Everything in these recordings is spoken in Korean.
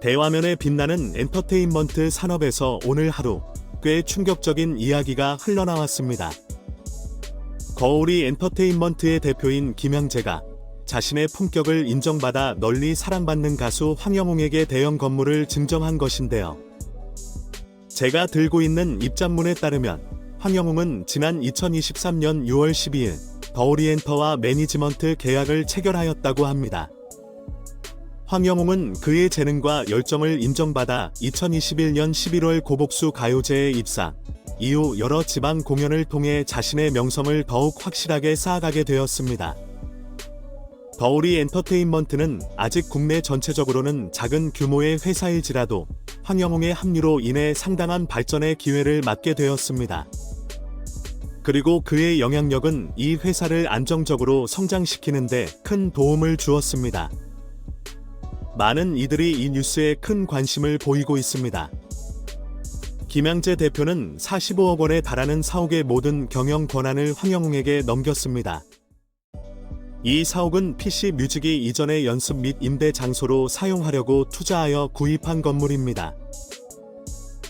대화면에 빛나는 엔터테인먼트 산업에서 오늘 하루 꽤 충격적인 이야기가 흘러나왔습니다. 거울이 엔터테인먼트의 대표인 김양재가 자신의 품격을 인정받아 널리 사랑받는 가수 황영웅에게 대형 건물을 증정한 것인데요. 제가 들고 있는 입장문에 따르면 황영웅은 지난 2023년 6월 12일 더오리엔터와 매니지먼트 계약을 체결하였다고 합니다. 황영웅은 그의 재능과 열정을 인정받아 2021년 11월 고복수 가요제에 입사. 이후 여러 지방 공연을 통해 자신의 명성을 더욱 확실하게 쌓아가게 되었습니다. 더우리 엔터테인먼트는 아직 국내 전체적으로는 작은 규모의 회사일지라도 황영웅의 합류로 인해 상당한 발전의 기회를 맞게 되었습니다. 그리고 그의 영향력은 이 회사를 안정적으로 성장시키는데 큰 도움을 주었습니다. 많은 이들이 이 뉴스에 큰 관심을 보이고 있습니다. 김양재 대표는 45억 원에 달하는 사옥의 모든 경영 권한을 황영웅에게 넘겼습니다. 이 사옥은 PC 뮤직이 이전의 연습 및 임대 장소로 사용하려고 투자하여 구입한 건물입니다.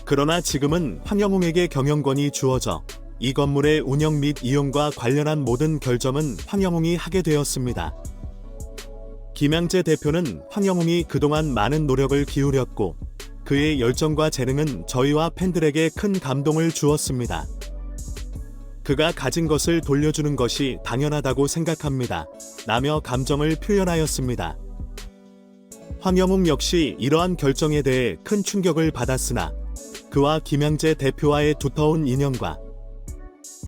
그러나 지금은 황영웅에게 경영권이 주어져 이 건물의 운영 및 이용과 관련한 모든 결정은 황영웅이 하게 되었습니다. 김양재 대표는 황영웅이 그동안 많은 노력을 기울였고 그의 열정과 재능은 저희와 팬들에게 큰 감동을 주었습니다. 그가 가진 것을 돌려주는 것이 당연하다고 생각합니다. 라며 감정을 표현하였습니다. 황영웅 역시 이러한 결정에 대해 큰 충격을 받았으나 그와 김양재 대표와의 두터운 인연과